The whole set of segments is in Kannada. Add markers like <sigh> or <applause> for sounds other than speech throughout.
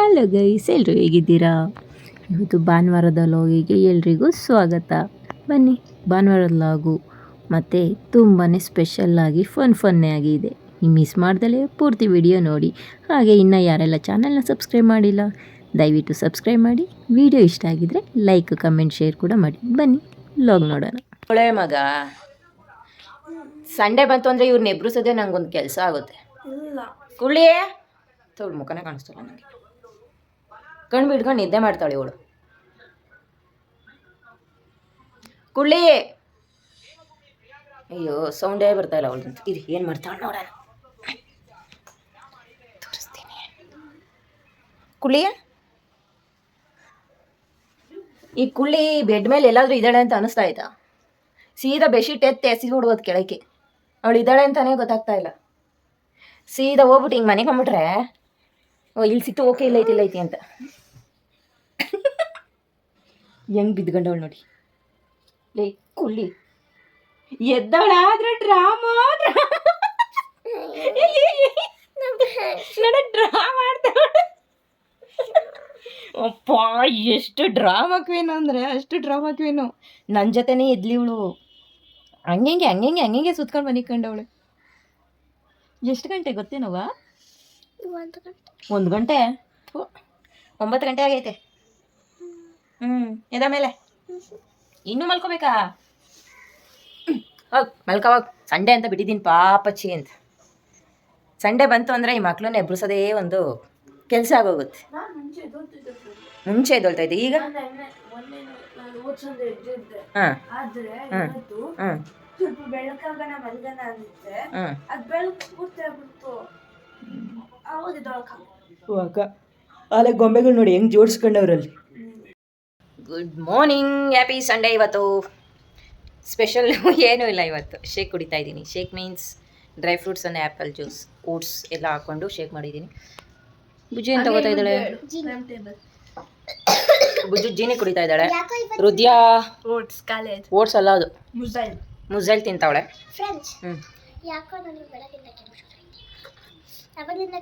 ಹಲೋ ಗೈಸ್ ಎಲ್ಲರೂ ಹೇಗಿದ್ದೀರಾ? ಇವತ್ತು ಭಾನುವಾರದ ಲಾಗಿಗೆ ಎಲ್ರಿಗೂ ಸ್ವಾಗತ. ಬನ್ನಿ ಭಾನುವಾರದ ಲಾಗು. ಮತ್ತು ತುಂಬಾ ಸ್ಪೆಷಲ್ಲಾಗಿ ಫನ್ ಫನ್ನೇ ಆಗಿದೆ. ನೀವು ಮಿಸ್ ಮಾಡ್ದಲೇ ಪೂರ್ತಿ ವಿಡಿಯೋ ನೋಡಿ. ಹಾಗೆ ಇನ್ನು ಯಾರೆಲ್ಲ ಚಾನಲ್ನ ಸಬ್ಸ್ಕ್ರೈಬ್ ಮಾಡಿಲ್ಲ ದಯವಿಟ್ಟು ಸಬ್ಸ್ಕ್ರೈಬ್ ಮಾಡಿ. ವಿಡಿಯೋ ಇಷ್ಟ ಆಗಿದ್ದರೆ ಲೈಕ್ ಕಮೆಂಟ್ ಶೇರ್ ಕೂಡ ಮಾಡಿ. ಬನ್ನಿ ಲಾಗ್ ನೋಡೋಣ. ಒಳ್ಳೆ ಮಗ. ಸಂಡೇ ಬಂತು ಅಂದರೆ ಇವ್ರನ್ನ ಎಬ್ರಿಸೋದೇ ನಂಗೊಂದು ಕೆಲಸ ಆಗುತ್ತೆ. ಕುಳ್ಳಿ. ತೋಳ್ ಮುಖನೇ ಕಾಣಿಸ್ತಲ್ಲ ನನಗೆ ಕಣ್ಣು ಬಿಡ್ಕೊಂಡು ನಿದ್ದೆ ಮಾಡ್ತಾಳೆ ಇವಳು. ಕುಳ್ಳಿ. ಅಯ್ಯೋ ಸೌಂಡೇ ಬರ್ತಾ ಇಲ್ಲ ಅವಳು. ಇರಿ, ಏನು ಮಾಡ್ತಾಳೆ ನೋಡೋಣ. ತೋರಿಸ್ತೀನಿ. ಕುಳ್ಳಿಯ ಈ ಕುಳ್ಳಿ ಬೆಡ್ ಮೇಲೆ ಎಲ್ಲಾದರೂ ಇದ್ದಾಳೆ ಅಂತ ಅನಿಸ್ತಾ ಆಯ್ತಾ ಸೀದಾ ಬೆಡ್ಶೀಟ್ ಎತ್ತಿ ಎಸಿದು ಬಿಡ್ಬೋದು ಕೆಳಕ್ಕೆ. ಅವಳು ಇದ್ದಾಳೆ ಅಂತಾನೆ ಗೊತ್ತಾಗ್ತಾ ಇಲ್ಲ. ಸೀದಾ ಹೋಗ್ಬಿಟ್ಟು ಹಿಂಗೆ ಮನೆಗೆ ಬಂದ್ಬಿಟ್ರೆ, ಓ, ಇಲ್ಲಿ ಸಿಕ್ತು, ಓಕೆ, ಇಲ್ಲ ಐತಿ ಇಲ್ಲ ಐತಿ ಅಂತ. ಹೆಂಗ್ ಬಿದ್ಕೊಂಡವಳು ನೋಡಿ. ಲೇ ಕುಳ್ಳಿ. ಎದ್ದವಳಾದ್ರೆ ಡ್ರಾಮಾ ಡ್ರಾ ಮಾಡ್ತಾಳೆ ಅಪ್ಪ ಎಷ್ಟು ಡ್ರಾಮಾ ಕ್ವೀನ್ ಅಂದರೆ ಅಷ್ಟು ಡ್ರಾಮಾ ಕ್ವೀನು ನನ್ನ ಜೊತೆನೇ ಇದ್ಲಿವಳು ಇವಳು. ಹಂಗೆ ಹಂಗೆ ಹಂಗೆ ಸುತ್ಕೊಂಡು ಮನಿಕೊಂಡವಳು. ಎಷ್ಟು ಗಂಟೆ ಗೊತ್ತೇನವ ಒಂದು ಗಂಟೆ. ಒಂಬತ್ತು ಗಂಟೆ ಆಗೈತೆ. ಹ್ಞೂ ಎದ ಮೇಲೆ. ಇನ್ನೂ ಮಲ್ಕೋಬೇಕಾ? ಹೋಗ್. ಮಲ್ಕೋವಾಗ ಸಂಡೇ ಅಂತ ಬಿಟ್ಟಿದ್ದೀನಿ ಪಾಪಚ್ಚಿ ಅಂತ. ಸಂಡೇ ಬಂತು ಅಂದರೆ ಈ ಮಕ್ಕಳನ್ನ ಎಬ್ರಿಸೋದೇ ಒಂದು ಕೆಲಸ ಆಗೋಗುತ್ತೆ. ಮುಂಚೆ ಎದ್ದೊಳ್ತಾ ಇದ್ದೆ ಈಗ? ಹಾಂ. ಹಾಂ. ಹಾಂ. ಅವಾಗ ಗೊಂಬೆಗಳು ನೋಡಿ ಹೆಂಗ್ ಜೋಡಿಸ್ಕೊಂಡವ್ರಲ್ಲಿ. ಗುಡ್ ಮಾರ್ನಿಂಗ್ ಹ್ಯಾಪಿ ಸಂಡೇ ಇವತ್ತು. ಸ್ಪೆಷಲ್ <laughs> ಏನೂ ಇಲ್ಲ ಇವತ್ತು. ಶೇಕ್ ಕುಡಿತಾ ಇದ್ದೀನಿ. Shake means dry fruits and apple juice oats ಎಲ್ಲ ಹಾಕ್ಕೊಂಡು ಶೇಕ್ ಮಾಡಿದ್ದೀನಿ. ಬುಜ್ಜಿ ಏನು ತಗೋತಾ ಇದ್ದಾಳೆ? ಬುಜ್ಜು ಜೀನಿ ಕುಡಿತಾ ಇದ್ದಾಳೆ. ಹೃದಯ ಓಟ್ಸ್ ಕಾಲೇಜ್ ಓಟ್ಸ್ ಅಲ್ಲ ಅದು. ಮುಸೈಲ್ ಮುಜ್ಜಲ್ ತಿಂತಾವಳೆ. ಹ್ಞೂ ಯಾಕೋ ನನಗೆ ಬೆಳಗಿಂದ ಕೆಮ್ಮು ಶುರು ಅವಾಗಿಂದ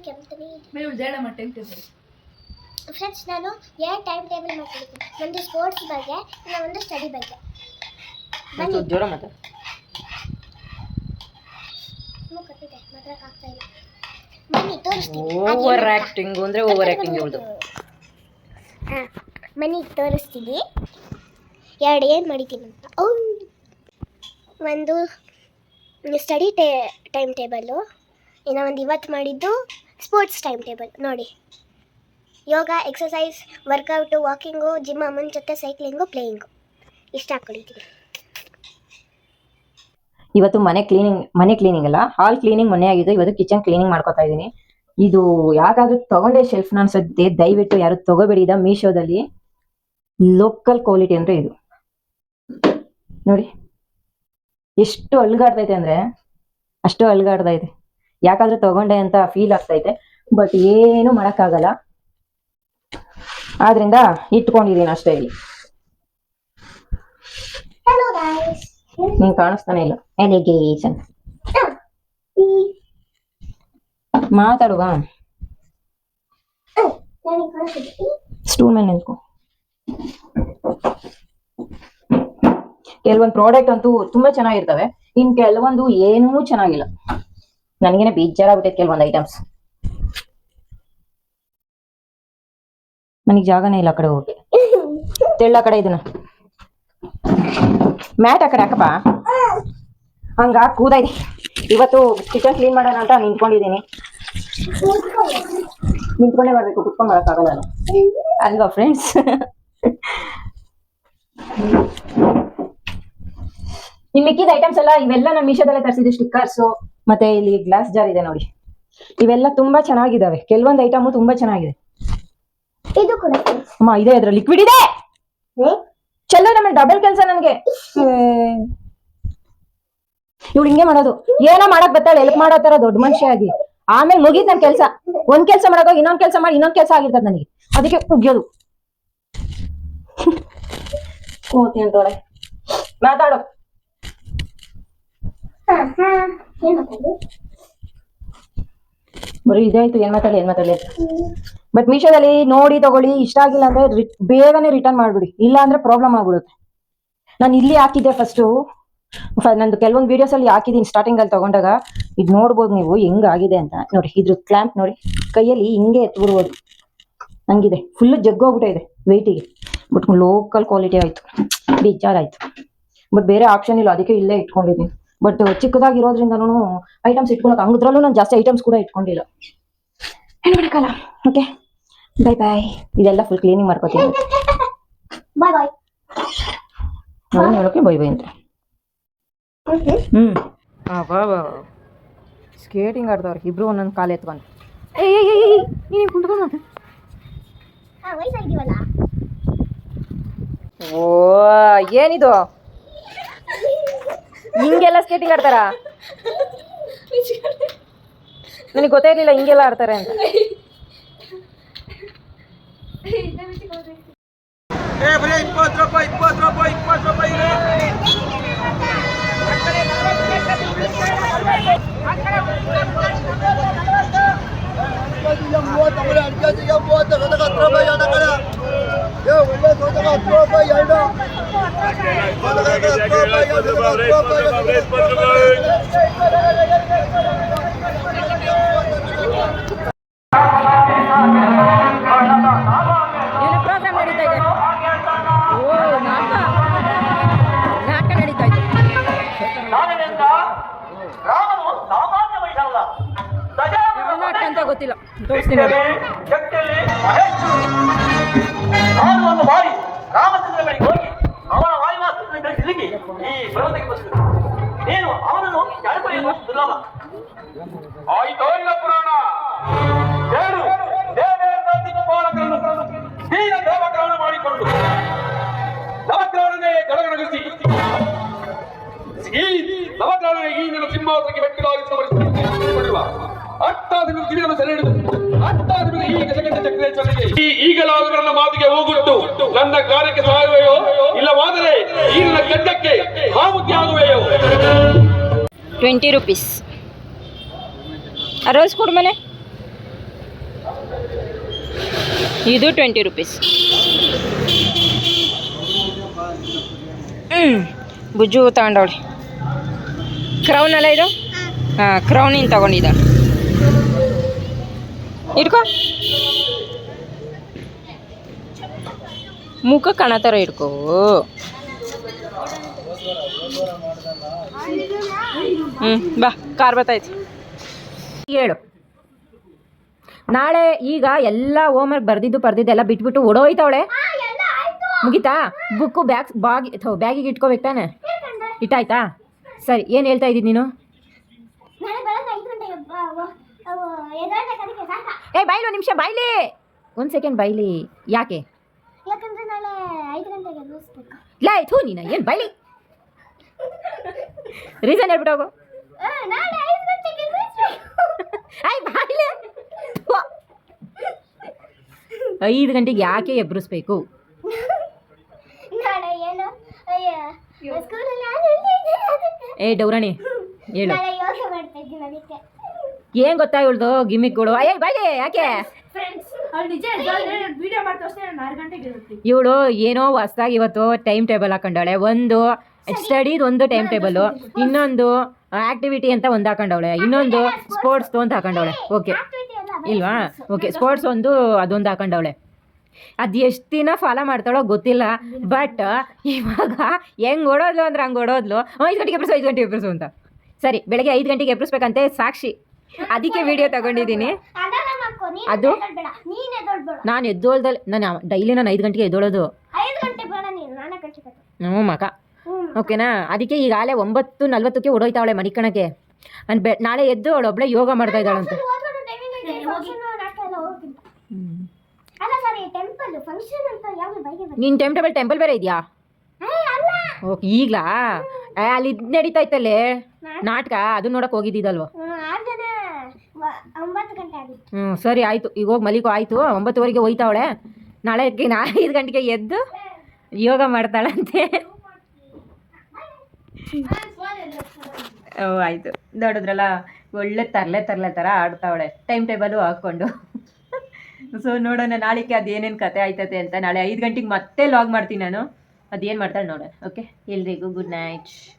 ಫ್ರೆಂಡ್ಸ್ ನಾನು ಎರಡು ಟೈಮ್ ಟೇಬಲ್ ಮಾಡ್ತಿದ್ದೀನಿ ಒಂದು ಸ್ಪೋರ್ಟ್ಸ್ ಬಗ್ಗೆ ಇನ್ನು ಒಂದು ಸ್ಟಡಿ ಬಗ್ಗೆ. ಬನ್ನಿ. ಜ್ವರ ಮತ್ತೆ ಮೂಗು ಕಟ್ಟಿದೆ ಮಾತಾಡಕ್ ಆಗ್ತಾ ಇಲ್ಲ. ಬನ್ನಿ ತೋರಿಸ್ತೀನಿ. ಓವರ್ ಆಕ್ಟಿಂಗ್ ಅಂದರೆ ಓವರ್ ಆ್ಯಕ್ಟಿಂಗ್ ಇವಳ್ದು ಹಾಂ ಮನೆ ತೋರಿಸ್ತೀನಿ. ಎರಡು ಏನು ಮಾಡಿದ್ದೀನಿ ಅಂತ. ಅವ್ನ್ ಒಂದು ಸ್ಟಡಿ ಟೇ ಟೈಮ್ ಟೇಬಲ್ಲು ಇನ್ನು ಒಂದು ಇವತ್ತು ಮಾಡಿದ್ದು ಸ್ಪೋರ್ಟ್ಸ್ ಟೈಮ್ ಟೇಬಲ್ ನೋಡಿ. Yoga exercise workout walking gym ಅಮ್ಮನ ಜೊತೆ ಸೈಕ್ಲಿಂಗು ಪ್ಲೇಯಿಂಗು ಇಷ್ಟ ಹಾಕೊಂಡಿದ್ದೀನಿ ಇವತ್ತು ಮನೆ ಕ್ಲೀನಿಂಗ್ ಮನೆ ಕ್ಲೀನಿಂಗ್ ಅಲ್ಲ ಹಾಲ್ ಕ್ಲೀನಿಂಗ್ ಮನೆ ಆಗಿದ್ದು ಇವತ್ತು ಕಿಚನ್ ಕ್ಲೀನಿಂಗ್ ಮಾಡ್ಕೊತಾ ಇದ್ದೀನಿ. ಇದು ಯಾಕಾದ್ರೂ ತಗೊಂಡೆ ಶೆಲ್ಫ್ ಅನ್ಸುತ್ತೆ ದಯವಿಟ್ಟು ಯಾರು ತಗೋಬೇಡಿ, ಇದ ಮೀಶೋದಲ್ಲಿ ಲೋಕಲ್ ಕ್ವಾಲಿಟಿ ಅಂದ್ರೆ ಇದು. ನೋಡಿ, ಎಷ್ಟು ಅಲ್ಗಾಡ್ತೈತೆ ಅಂದ್ರೆ, ಅಷ್ಟು ಅಲ್ಗಾಡ್ತೈತೆ ಯಾಕಾದ್ರೂ ತಗೊಂಡೆ ಅಂತ ಫೀಲ್ ಆಗ್ತೈತೆ ಬಟ್ ಏನು ಮಾಡಕ್ಕಾಗಲ್ಲ. ಆದ್ರಿಂದ ಇಟ್ಕೊಂಡಿದ್ದೀನಿ ಅಷ್ಟೇ ಇಲ್ಲಿ. ನಿಂಗೆ ಕಾಣಿಸ್ತಾನೆ ಇಲ್ಲ. ಎಲಿಗೇಷನ್ ಮಾತಾಡುವ? ಸ್ಟೂಲ್ ಮೇಲೆ ನಿಂತ್ಕೊ. ಕೆಲವೊಂದು ಪ್ರಾಡಕ್ಟ್ ಅಂತೂ ತುಂಬಾ ಚೆನ್ನಾಗಿರ್ತವೆ. ಇನ್ ಕೆಲವೊಂದು ಏನೂ ಚೆನ್ನಾಗಿಲ್ಲ. ನನಗೇನೆ ಬೇಜಾರಾಗುತ್ತೆ ಕೆಲವೊಂದು ಐಟಮ್ಸ್ ನನಗೆ ಜಾಗನೇ ಇಲ್ಲ ಆ ಕಡೆ ಹೋಗಿ. ತೆಳ್ಳ ಕಡೆ ಇದನ್ನ. ಮ್ಯಾಟ್ ಆ ಕಡೆ ಹಾಕಪ್ಪ. ಹಂಗ ಕೂದೈತಿ ಇವತ್ತು ಕಿಚನ್ ಕ್ಲೀನ್ ಮಾಡೋಣ ಅಂತ ನಿಂತ್ಕೊಂಡಿದ್ದೀನಿ. ನಿಂತ್ಕೊಂಡೇ ಬರ್ಬೇಕು ಕುತ್ಕೊಂಡ್ ಬರಕ್ಕಾಗಲ್ಲ ನಾನು. ಅಲ್ವಾ ಫ್ರೆಂಡ್ಸ್ ನಿಮ್ ಮಿಕ್ಕಿದ ಐಟಮ್ಸ್ ಎಲ್ಲ ಇವೆಲ್ಲ ನಾನು ಮೀಶೋದಲ್ಲೇ ತರಿಸಿದ್ದು ಸ್ಟಿಕ್ಕರ್ಸ್ ಮತ್ತೆ ಇಲ್ಲಿ ಗ್ಲಾಸ್ ಜಾರ್ ಇದೆ ನೋಡಿ. ಇವೆಲ್ಲ ತುಂಬಾ ಚೆನ್ನಾಗಿದ್ದಾವೆ. ಕೆಲವೊಂದು ಐಟಮು ತುಂಬಾ ಚೆನ್ನಾಗಿದೆ. ಇದು ಕೂಡ ಅಮ್ಮ ಇದೆ ಅದ್ರ ಲಿಕ್ವಿಡ್ ಇದೆ. ಚಲೋ ನಮ್ಮ ಡಬಲ್ ಕೆಲಸ ನನಗೆ. ಇವಳು ಹಿಂಗೆ ಮಾಡೋದು. ಏನೋ ಮಾಡಕ್ ಬರ್ತಾಳೆ ಎಲ್ಪ್ ಮಾಡೋ ತರ ದೊಡ್ಡ ಮನುಷ್ಯ ಆಗಿ. ಆಮೇಲೆ ಮುಗೀತ್ ನನ್ ಕೆಲಸ. ಒಂದ್ ಕೆಲಸ ಮಾಡೋ ಇನ್ನೊಂದ್ ಕೆಲಸ ಮಾಡಿ ಇನ್ನೊಂದ್ ಕೆಲಸ ಆಗಿರ್ತದ ನನಗೆ. ಅದಕ್ಕೆ ಉಗ್ಯೋದು. ಕೂತಿ ಅಂತೋಳೆ ಮಾತಾಡು. ಮಾತಾಡಿ ಬರೀ ಇದಾಯ್ತು ಏನ್ ಮಾತಾಡಲಿ ಏನ್ ಮಾತಾಡಲಿ ಅಂತ. ಬಟ್ ಮೀಶೋದಲ್ಲಿ ನೋಡಿ ತಗೊಳ್ಳಿ, ಇಷ್ಟ ಆಗಿಲ್ಲ ಅಂದ್ರೆ ಬೇಗನೆ ರಿಟರ್ನ್ ಮಾಡ್ಬಿಡಿ. ಇಲ್ಲ ಅಂದ್ರೆ ಪ್ರಾಬ್ಲಮ್ ಆಗ್ಬಿಡುತ್ತೆ. ನಾನು ಇಲ್ಲಿ ಹಾಕಿದ್ದೆ ಫಸ್ಟು ನಂದು ಕೆಲವೊಂದು ವಿಡಿಯೋಸ್ ಅಲ್ಲಿ ಹಾಕಿದೀನಿ ಸ್ಟಾರ್ಟಿಂಗ್ ಅಲ್ಲಿ ತಗೊಂಡಾಗ. ಇದು ನೋಡ್ಬೋದು ನೀವು, ಹೆಂಗ್ ಆಗಿದೆ ಅಂತ. ನೋಡಿ, ಇದ್ರ ಕ್ಲ್ಯಾಂಪ್ ನೋಡಿ. ಕೈಯಲ್ಲಿ ಹಿಂಗೆ ಎತ್ಬಿಡ್ಬೋದು. ಹಂಗಿದೆ. ಫುಲ್ ಜಗ್ಗೋಗ್ಬಿಟ್ಟಿದೆ ವೆಯ್ಟಿಗೆ ಬಟ್ ಲೋಕಲ್ ಕ್ವಾಲಿಟಿ ಆಯ್ತು. ಬೇಜಾರಾಯ್ತು. ಬಟ್ ಬೇರೆ ಆಪ್ಷನ್ ಇಲ್ಲ, ಅದಕ್ಕೆ ಇಲ್ಲೇ ಇಟ್ಕೊಂಡಿದ್ದೀನಿ ಬಟ್ ಚಿಕ್ಕದಾಗಿರೋದ್ರಿಂದನೂ ಐಟಮ್ಸ್ ಇಟ್ಕೊಳಕ್, ಹಂಗದ್ರಲ್ಲೂ ನಾನು ಜಾಸ್ತಿ ಐಟಮ್ಸ್ ಕೂಡ ಇಟ್ಕೊಂಡಿಲ್ಲ. ಏನು ಮಾಡೋಕ್ಕಲ್ಲ ಓಕೆ ಬೈ ಬಾಯ್ ಇದೆಲ್ಲ ಫುಲ್ ಕ್ಲೀನಿಂಗ್ ಮಾಡ್ಕೋತೀನಿ. ಬಾಯ್ ಬಾಯ್ ನೋಡಿ ನೋಡೋಕೆ ಬೈ ಬೈ ಅಂತ. ಹ್ಮ್. ಸ್ಕೇಟಿಂಗ್ ಆಡ್ದವ್ರು ಇಬ್ರು ಒಂದೊಂದು ಕಾಲು ಎತ್ಕೊಂಡು. ಏಯ್ ಏಯ್ ಏಯ್ ಏ ನೀನು ಕುಂತ್ಕೊಂಡು ಓ ಏನಿದು? ಹಿಂಗೆಲ್ಲ ಸ್ಕೇಟಿಂಗ್ ಆಡ್ತಾರಾ? <laughs> ನನಗೆ ಗೊತ್ತೇ ಇರಲಿಲ್ಲ ಹಿಂಗೆಲ್ಲ ಆಡ್ತಾರೆ ಅಂತ. <laughs> ಇಲ್ಲಿ ಗೊತ್ತಿಲ್ಲ. ತೋರಿಸ್ತೀನಿ. ಒಂದು ಬಾರಿ ರಾಮಚಂದ್ರ ಹೋಗಿ ಅವನ ವಾಯುವಾಸದಲ್ಲಿ ಸಿಲುಕಿ ಈ ನೀನು ಅವನನ್ನು ದುರ್ಲಭ. ಆಯ್ತು ಇಲ್ಲ ನನ್ನ ಕಾರ್ಯಕ್ಕೆ ಸಾಯುವೆಯೋ? ಇಲ್ಲವಾದರೆ ಈ ನನ್ನ ಗಡ್ಡಕ್ಕೆ ಹಾವುತಿಯಾಗುವೆಯೋ ಟ್ವೆಂಟಿ ರುಪೀಸ್. ರೋಸ್ ಕೊಡು ಮನೆ. ಇದು ಟ್ವೆಂಟಿ ರುಪೀಸ್. ಹ್ಞೂ ಬುಜ್ಜು ತಗೊಂಡವಳಿ ಕ್ರೌನ್ ಅಲ್ಲ ಇದು? ಹಾಂ ಕ್ರೌನಿನ ತಗೊಂಡಿದ್ದಾಳೆ ಇಟ್ಕೋ. ಮುಖ ಕಣತರ ಇಟ್ಕೋ. ಹ್ಞೂ ಬಾ ಕಾರ್ ಬತ್ತಾಯ್ತು. ಹೇಳು ನಾಳೆ ಈಗ ಎಲ್ಲ ಹೋಮ್ವರ್ಕ್ ಬರ್ದಿದ್ದು ಬರ್ದಿದ್ದು ಎಲ್ಲ ಬಿಟ್ಬಿಟ್ಟು ಓಡೋಯ್ತವಳೆ. ಮುಗೀತಾ? ಬುಕ್ಕು ಬ್ಯಾಗ್ ಬಾಗ್ ಬ್ಯಾಗಿಗೆ ಇಟ್ಕೋಬೇಕು ತಾನೆ? ಇಟ್ಟಾಯ್ತಾ? ಸರಿ ಏನು ಹೇಳ್ತಾ ಇದ್ದೀನಿ ನೀನು? ಏ ಬಾಯ್ಲು ಒಂದು ನಿಮಿಷ ಬಾಯ್ಲಿ. ಒಂದು ಸೆಕೆಂಡ್ ಬಾಯ್ಲಿ. ಯಾಕೆ ಯಾಕಂದ್ರೆ ನಾಳೆ ಐದು ಗಂಟೆಗೆ ಎದುರಿಸ್ಬೇಕು ಇಲ್ಲ ಆಯ್ತು ನೀನು ಏನು ಬೈಲಿ ರೀಸನ್ ಹೇಳ್ಬಿಟ್ಟು ಹೋಗು. ಆ, ನಾಳೆ ಐದು ಗಂಟೆಗೆ ಎದುರಿಸ್ಬೇಕು ಆಯ್ ಬಾಯ್ಲಿ. ವಾ. ಐದು ಗಂಟೆಗೆ ಯಾಕೆ ಎಬ್ಬರಿಸ್ಬೇಕು ನಾಳೆ ಏನು ಅಯ್ಯ ಸ್ಕೂಲಲ್ಲಿ ನಾನು ಇರ್ತಿದ್ದೆ ಏ ಡೌರಾಣಿ ಹೇಳು. ಏನ್ ಗೊತ್ತಾ ಇವಳ್ದು? ಕೊಡು. ಅಯ್ಯ ಬಾಯ್ಲಿ ಯಾಕೆ? ಇವಳು ಏನೋ ಹೊಸದಾಗಿ ಇವತ್ತು ಟೈಮ್ ಟೇಬಲ್ ಹಾಕೊಂಡವಳೆ. ಒಂದು ಸ್ಟಡೀದ್ ಒಂದು ಟೈಮ್ ಟೇಬಲ್ ಇನ್ನೊಂದು ಆಕ್ಟಿವಿಟಿ ಅಂತ ಒಂದು ಹಾಕೊಂಡವಳೆ. ಇನ್ನೊಂದು ಸ್ಪೋರ್ಟ್ಸ್ ಅಂತ ಹಾಕೊಂಡವಳೆ. ಓಕೆ ಇಲ್ವಾ? ಓಕೆ ಸ್ಪೋರ್ಟ್ಸ್ ಒಂದು ಅದೊಂದು ಹಾಕೊಂಡವಳೆ. ಅದು ಎಷ್ಟು ದಿನ ಫಾಲೋ ಮಾಡ್ತಾಳೋ ಗೊತ್ತಿಲ್ಲ. ಬಟ್ ಇವಾಗ ಹೆಂಗ್ ಓಡೋದ್ಲು ಅಂದ್ರೆ ಹಂಗೆ ಓಡೋದ್ಲು. ಐದು ಗಂಟೆಗೆ ಎಬ್ರಿಸು ಐದು ಗಂಟೆಗೆ ಎಬ್ರಿಸು ಅಂತ. ಸರಿ ಬೆಳಗ್ಗೆ ಐದು ಗಂಟೆಗೆ ಎಬ್ರಿಸ್ಬೇಕಂತೆ ಸಾಕ್ಷಿ. ಅದಕ್ಕೆ ವಿಡಿಯೋ ತಗೊಂಡಿದ್ದೀನಿ. ಅದು? ನೀನ್ ನಾನು ಎದ್ದೋಳ್ದಲ್ಲಿ ನಾನು ಡೈಲಿ ನಾನು ಐದು ಗಂಟೆಗೆ ಎದ್ದೋಳೋದು. ನೀನು ಹ್ಞೂ ಮಕ. ಓಕೆನಾ? ಅದಕ್ಕೆ ಈಗಾಗಲೇ ಒಂಬತ್ತು ನಲ್ವತ್ತಕ್ಕೆ ಓಡೋಯ್ತಾವಳೆ ಮಡಿಕಣಕ್ಕೆ ನಾನು ಬೆ ನಾಳೆ ಎದ್ದು ಅವಳು ಒಬ್ಳೆ ಯೋಗ ಮಾಡ್ತಾ ಇದ್ದಾಳಂತೆ ಓದ್ಕೊಂಡು ಟೈಮಿಂಗ್ ಐತೆ ಫಂಕ್ಷನ್ ನಾಟಕ ಎಲ್ಲ ಹೋಗ್ತೀನಿ. ಅಲ್ಲ ಸರಿ ಟೆಂಪಲ್ ಫಂಕ್ಷನ್ ಅಂತ ಯಾವ್ದು ಬೈಗೆ ಬನ್ನಿ ನಿನ್ನ ಟೈಮ್ ಟೇಬಲ್ ಟೆಂಪಲ್ ಬೇರೆ ಇದೆಯಾ? ಅಲ್ಲ. ಓಕೆ ಈಗಲಾ? ಏ, ಅಲ್ಲಿ ಇದು ನಡೀತಾ ಇತ್ತಲ್ಲೇ? ನಾಟಕ? ಅದು ನೋಡಕ್ ಹೋಗಿದ್ದಿದ್ದಲ್ವ ಹ್ಞೂ ಸರಿ, ಆಯಿತು. ಈಗ ಹೋಗಿ ಮಲಿಕೋ, ಆಯಿತು. ಒಂಬತ್ತುವರೆಗೆ ಹೋಯ್ತಾವಳೆ. ನಾಳೆ ನಾ ಐದು ಗಂಟೆಗೆ ಎದ್ದು ಯೋಗ ಮಾಡ್ತಾಳಂತೆ. ಓ, ಆಯಿತು. ನೋಡಿದ್ರಲ್ಲ, ಒಳ್ಳೆ ತರಲೆ ತರಲೆ ಥರ ಆಡ್ತಾವಳೆ. ಟೈಮ್ ಟೇಬಲು ಹಾಕ್ಕೊಂಡು. ಸೊ ನೋಡೋಣ ನಾಳೆಗೆ ಅದೇನೇನು ಕತೆ ಆಯ್ತದೆ ಅಂತ. ನಾಳೆ ಐದು ಗಂಟೆಗೆ ಮತ್ತೆ ಲಾಗ್ ಮಾಡ್ತೀನಿ ನಾನು. ಅದೇನು ಮಾಡ್ತಾಳೆ ನೋಡೋಣ ಓಕೆ? ಎಲ್ರಿಗೂ ಗುಡ್ ನೈಟ್